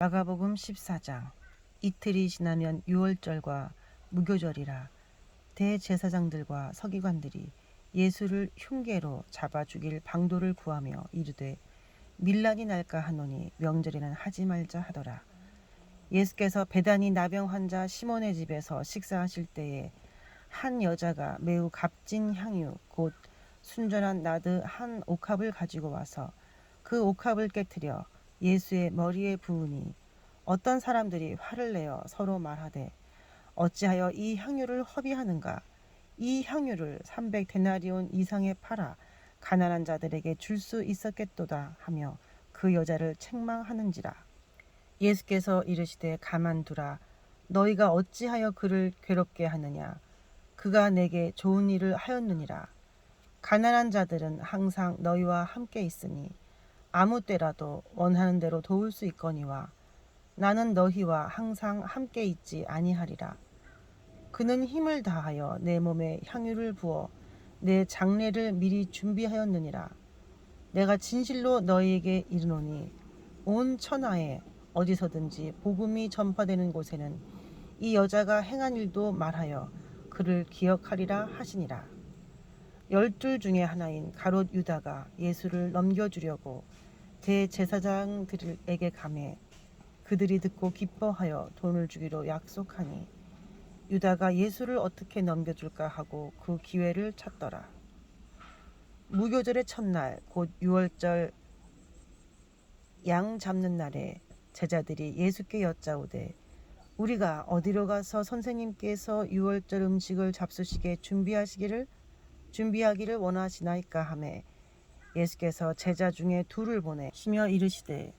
마가복음 14장 이틀이 지나면 유월절과 무교절이라 대제사장들과 서기관들이 예수를 흉계로 잡아 죽일 방도를 구하며 이르되 밀란이 날까 하노니 명절에는 하지 말자 하더라. 예수께서 배단이 나병 환자 시몬의 집에서 식사하실 때에 한 여자가 매우 값진 향유 곧 순전한 나드 한 옥합을 가지고 와서 그 옥합을 깨뜨려 예수의 머리에 부으니 어떤 사람들이 화를 내어 서로 말하되 어찌하여 이 향유를 허비하는가? 이 향유를 300데나리온 이상에 팔아 가난한 자들에게 줄 수 있었겠도다 하며 그 여자를 책망하는지라. 예수께서 이르시되 가만두라. 너희가 어찌하여 그를 괴롭게 하느냐? 그가 내게 좋은 일을 하였느니라. 가난한 자들은 항상 너희와 함께 있으니 아무 때라도 원하는 대로 도울 수 있거니와 나는 너희와 항상 함께 있지 아니하리라. 그는 힘을 다하여 내 몸에 향유를 부어 내 장례를 미리 준비하였느니라. 내가 진실로 너희에게 이르노니 온 천하에 어디서든지 복음이 전파되는 곳에는 이 여자가 행한 일도 말하여 그를 기억하리라 하시니라. 열둘 중에 하나인 가롯 유다가 예수를 넘겨주려고 대제사장들에게 가매 그들이 듣고 기뻐하여 돈을 주기로 약속하니 유다가 예수를 어떻게 넘겨줄까 하고 그 기회를 찾더라. 무교절의 첫날 곧 유월절 양 잡는 날에 제자들이 예수께 여짜오되 우리가 어디로 가서 선생님께서 유월절 음식을 잡수시게 준비하시기를 준비하기를 원하시나이까 하매 예수께서 제자 중에 둘을 보내 시며 이르시되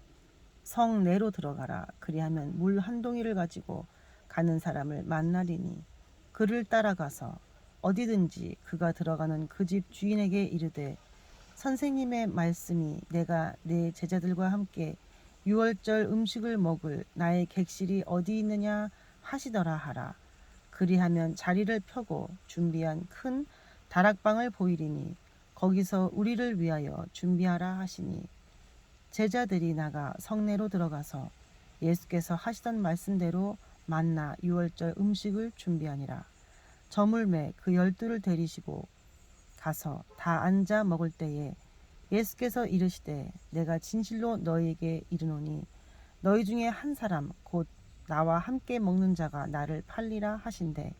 성 내로 들어가라. 그리하면 물 한 동이를 가지고 가는 사람을 만나리니 그를 따라가서 어디든지 그가 들어가는 그 집 주인에게 이르되 선생님의 말씀이 내가 내 제자들과 함께 유월절 음식을 먹을 나의 객실이 어디 있느냐 하시더라 하라. 그리하면 자리를 펴고 준비한 큰 다락방을 보이리니 거기서 우리를 위하여 준비하라 하시니 제자들이 나가 성내로 들어가서 예수께서 하시던 말씀대로 만나 유월절 음식을 준비하니라. 저물매 그 열두를 데리시고 가서 다 앉아 먹을 때에 예수께서 이르시되 내가 진실로 너희에게 이르노니 너희 중에 한 사람 곧 나와 함께 먹는 자가 나를 팔리라 하신대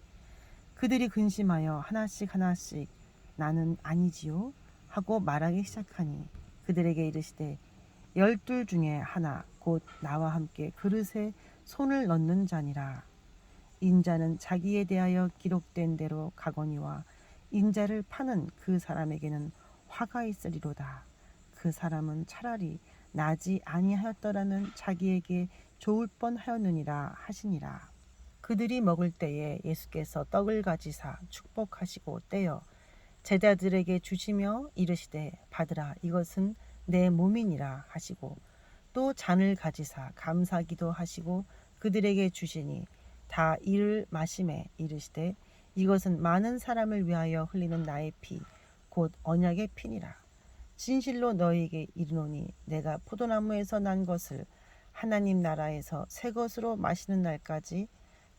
그들이 근심하여 하나씩 하나씩 나는 아니지요 하고 말하기 시작하니 그들에게 이르시되 열둘 중에 하나 곧 나와 함께 그릇에 손을 넣는 자니라. 인자는 자기에 대하여 기록된 대로 가거니와 인자를 파는 그 사람에게는 화가 있으리로다. 그 사람은 차라리 나지 아니하였더라면 자기에게 좋을 뻔하였느니라 하시니라. 그들이 먹을 때에 예수께서 떡을 가지사 축복하시고 떼어 제자들에게 주시며 이르시되 받으라. 이것은 내 몸이니라 하시고 또 잔을 가지사 감사기도 하시고 그들에게 주시니 다 이를 마심에 이르시되 이것은 많은 사람을 위하여 흘리는 나의 피 곧 언약의 피니라. 진실로 너희에게 이르노니 내가 포도나무에서 난 것을 하나님 나라에서 새 것으로 마시는 날까지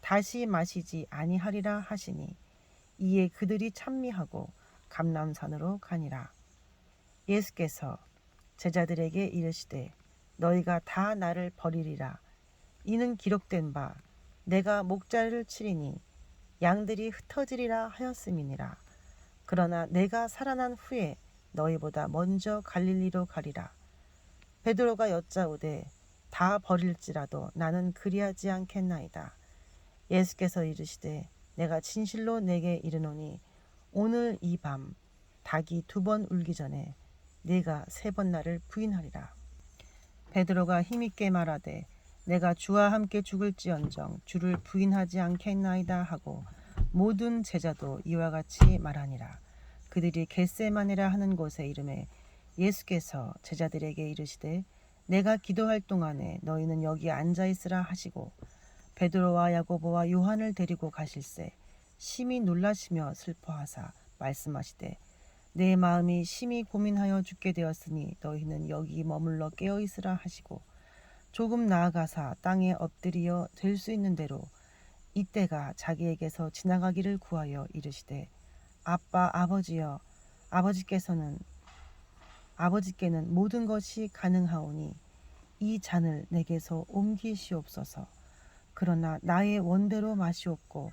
다시 마시지 아니하리라 하시니 이에 그들이 찬미하고 감남산으로 가니라. 예수께서 제자들에게 이르시되 너희가 다 나를 버리리라. 이는 기록된 바 내가 목자를 치리니 양들이 흩어지리라 하였음이니라. 그러나 내가 살아난 후에 너희보다 먼저 갈릴리로 가리라. 베드로가 여짜오되 다 버릴지라도 나는 그리하지 않겠나이다. 예수께서 이르시되 내가 진실로 내게 이르노니 오늘 이 밤 닭이 두 번 울기 전에 네가 세 번 나를 부인하리라. 베드로가 힘있게 말하되 내가 주와 함께 죽을지언정 주를 부인하지 않겠나이다 하고 모든 제자도 이와 같이 말하니라. 그들이 겟세마네라 하는 곳에 이름에 예수께서 제자들에게 이르시되 내가 기도할 동안에 너희는 여기 앉아 있으라 하시고 베드로와 야고보와 요한을 데리고 가실새 심히 놀라시며 슬퍼하사 말씀하시되 내 마음이 심히 고민하여 죽게 되었으니 너희는 여기 머물러 깨어 있으라 하시고 조금 나아가사 땅에 엎드리어 될 수 있는 대로 이때가 자기에게서 지나가기를 구하여 이르시되 아빠 아버지여 아버지께서는 아버지께는 모든 것이 가능하오니 이 잔을 내게서 옮기시옵소서. 그러나 나의 원대로 마시옵고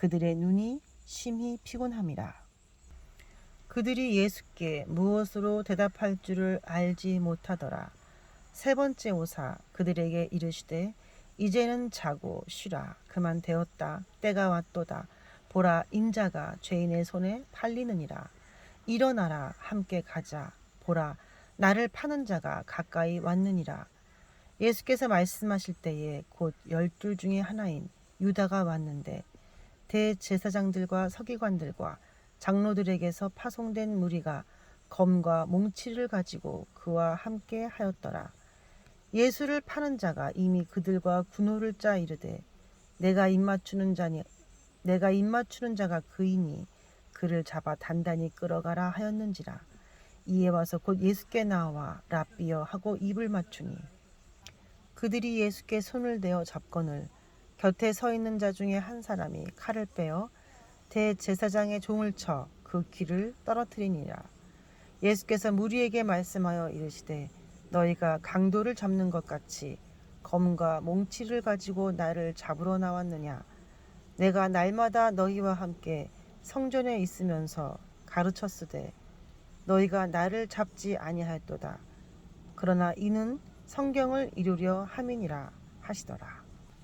그들의 눈이 심히 피곤함이라. 그들이 예수께 무엇으로 대답할 줄을 알지 못하더라. 세 번째 오사 그들에게 이르시되 이제는 자고 쉬라. 그만 되었다. 때가 왔도다. 보라 인자가 죄인의 손에 팔리느니라. 일어나라. 함께 가자. 보라 나를 파는 자가 가까이 왔느니라. 예수께서 말씀하실 때에 곧 열둘 중에 하나인 유다가 왔는데 대제사장들과 서기관들과 장로들에게서 파송된 무리가 검과 몽치를 가지고 그와 함께 하였더라. 예수를 파는 자가 이미 그들과 군호를 짜 이르되 내가 입맞추는 자니 내가 입맞추는 자가 그이니 그를 잡아 단단히 끌어가라 하였는지라. 이에 와서 곧 예수께 나와 랍비여 하고 입을 맞추니 그들이 예수께 손을 대어 잡거늘 곁에 서 있는 자 중에 한 사람이 칼을 빼어 대제사장의 종을 쳐 그 귀를 떨어뜨리니라. 예수께서 무리에게 말씀하여 이르시되 너희가 강도를 잡는 것 같이 검과 몽치를 가지고 나를 잡으러 나왔느냐? 내가 날마다 너희와 함께 성전에 있으면서 가르쳤으되 너희가 나를 잡지 아니하였도다. 그러나 이는 성경을 이루려 함이니라 하시더라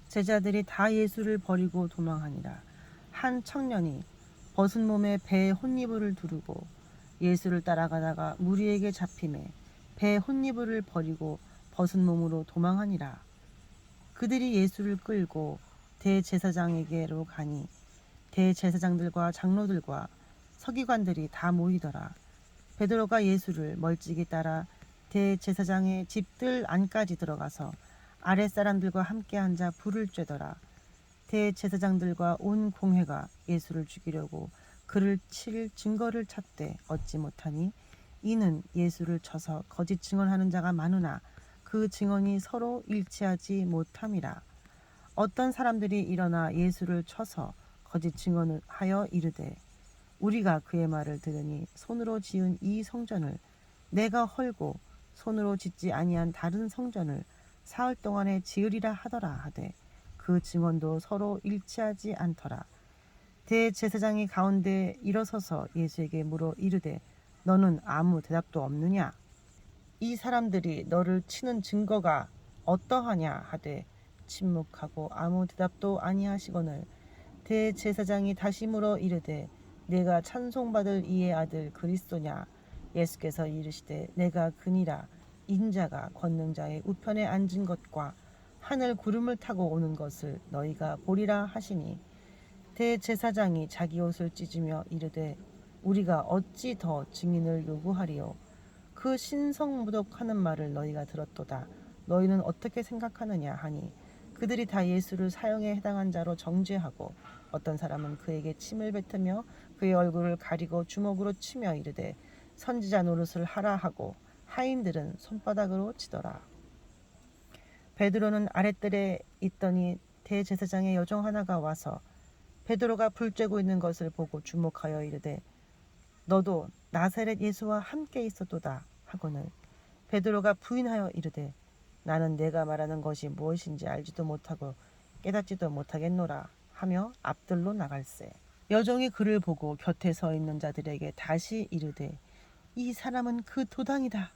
제자들이 다 예수를 버리고 도망하니라 한 청년이 벗은 몸에 배에 혼이불을 두르고 예수를 따라가다가 무리에게 잡힘에 배 혼이불을 버리고 벗은 몸으로 도망하니라. 그들이 예수를 끌고 대제사장에게로 가니 대제사장들과 장로들과 서기관들이 다 모이더라. 베드로가 예수를 멀찍이 따라 대제사장의 집들 안까지 들어가서 아랫사람들과 함께 앉아 불을 쬐더라. 대제사장들과 온 공회가 예수를 죽이려고 그를 칠 증거를 찾되 얻지 못하니 이는 예수를 쳐서 거짓 증언하는 자가 많으나 그 증언이 서로 일치하지 못함이라. 어떤 사람들이 일어나 예수를 쳐서 거짓 증언을 하여 이르되 우리가 그의 말을 들으니 손으로 지은 이 성전을 내가 헐고 손으로 짓지 아니한 다른 성전을 사흘 동안에 지으리라 하더라 하되 그 증언도 서로 일치하지 않더라. 대제사장이 가운데 일어서서 예수에게 물어 이르되 너는 아무 대답도 없느냐? 이 사람들이 너를 치는 증거가 어떠하냐 하되 침묵하고 아무 대답도 아니하시거늘 대제사장이 다시 물어 이르되 내가 찬송받을 이의 아들 그리스도냐 예수께서 이르시되 내가 그니라 인자가 권능자의 우편에 앉은 것과 하늘 구름을 타고 오는 것을 너희가 보리라 하시니 대제사장이 자기 옷을 찢으며 이르되 우리가 어찌 더 증인을 요구하리요? 그 신성무독하는 말을 너희가 들었도다. 너희는 어떻게 생각하느냐 하니 그들이 다 예수를 사형에 해당한 자로 정죄하고 어떤 사람은 그에게 침을 뱉으며 그의 얼굴을 가리고 주먹으로 치며 이르되 선지자 노릇을 하라 하고 하인들은 손바닥으로 치더라. 베드로는 아랫뜰에 있더니 대제사장의 여종 하나가 와서 베드로가 불 쬐고 있는 것을 보고 주목하여 이르되 너도 나사렛 예수와 함께 있었도다 하고는 베드로가 부인하여 이르되 나는 내가 말하는 것이 무엇인지 알지도 못하고 깨닫지도 못하겠노라 하며 앞들로 나갈세 여종이 그를 보고 곁에 서 있는 자들에게 다시 이르되 이 사람은 그 도당이다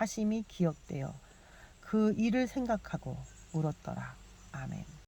하심이 기억되어 그 일을 생각하고 울었더라. 아멘.